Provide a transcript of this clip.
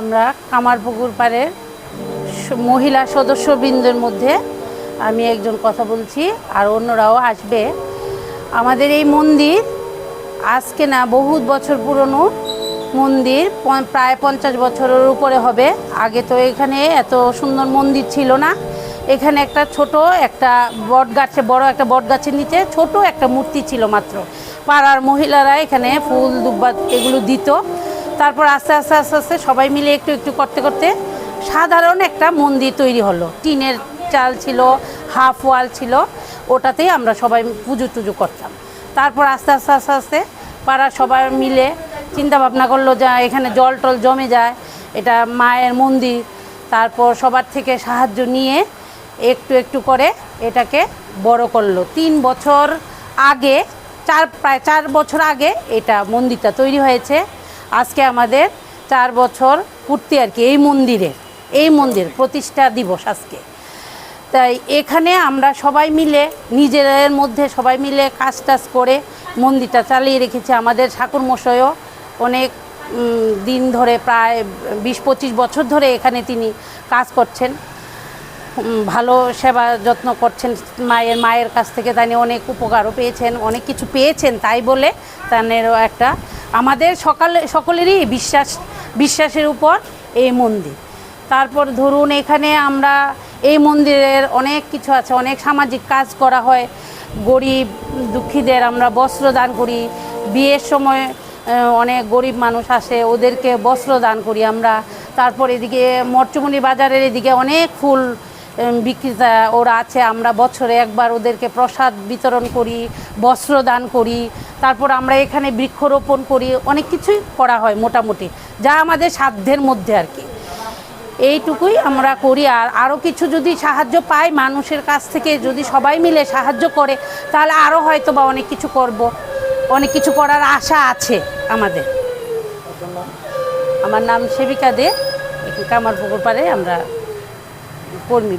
আমরা কামারপুকুর পাড়ের মহিলা সদস্যবৃন্দের মধ্যে আমি একজন কথা বলছি, আর অন্যরাও আসবে। আমাদের এই মন্দির আজকে না, বহুত বছর পুরনো মন্দির প্রায় পঞ্চাশ বছরের উপরে হবে। আগে তো এখানে এত সুন্দর মন্দির ছিল না। এখানে একটা ছোট একটা বট গাছে, বড় একটা বট গাছের নিচে ছোট একটা মূর্তি ছিল মাত্র। পাড়ার মহিলারা এখানে ফুল, দুব্বা এগুলো দিত। তারপর আস্তে আস্তে আস্তে আস্তে সবাই মিলে একটু একটু করতে করতে সাধারণ একটা মন্দির তৈরি হলো। টিনের চাল ছিল, হাফ ওয়াল ছিল, ওটাতেই আমরা সবাই পুজো টুজো করতাম। তারপর আস্তে আস্তে আস্তে আস্তে পাড়ার সবাই মিলে চিন্তা ভাবনা করল যে এখানে জল টল জমে যায়, এটা মায়ের মন্দির। তারপর সবার থেকে সাহায্য নিয়ে একটু একটু করে এটাকে বড় করল। তিন বছর আগে, চার, প্রায় চার বছর আগে এটা মন্দিরটা তৈরি হয়েছে। আজকে আমাদের চার বছর পূর্তি আর কি, এই মন্দিরে, এই মন্দির প্রতিষ্ঠা দিবস আজকে। তাই এখানে আমরা সবাই মিলে, নিজেদের মধ্যে সবাই মিলে কাজ টাজ করে মন্দিরটা চালিয়ে রেখেছে। আমাদের ঠাকুর মশাইও অনেক দিন ধরে প্রায় বিশ পঁচিশ বছর ধরে এখানে তিনি কাজ করছেন। ভালো সেবা যত্ন করছেন মায়ের মায়ের কাছ থেকে তিনি অনেক উপকারও পেয়েছেন, অনেক কিছু পেয়েছেন তাই বলে তানেরও একটা, আমাদের সকালে, সকলেরই বিশ্বাস, বিশ্বাসের উপর এই মন্দির। তারপর ধরুন এখানে আমরা এই মন্দিরের অনেক কিছু আছে, অনেক সামাজিক কাজ করা হয়। গরিব, দুঃখীদের আমরা বস্ত্র দান করি, বিয়ের সময় অনেক গরিব মানুষ আসে, ওদেরকে বস্ত্র দান করি আমরা। তারপর এদিকে মরচুমনি বাজারের এদিকে অনেক ফুল বিক্রেতা ওরা আছে, আমরা বছরে একবার ওদেরকে প্রসাদ বিতরণ করি, বস্ত্র দান করি, তারপর আমরা এখানে বৃক্ষরোপণ করি, অনেক কিছুই করা হয় মোটামুটি, যা আমাদের সাধ্যের মধ্যে আর কি। এইটুকুই আমরা করি, আর আরও কিছু যদি সাহায্য পাই মানুষের কাছ থেকে, যদি সবাই মিলে সাহায্য করে, তাহলে আরও হয়তো বা অনেক কিছু করব। অনেক কিছু করার আশা আছে আমাদের। আমার নাম সেবিকা দে কামার পুকুর পাড়ে আমরা в формі.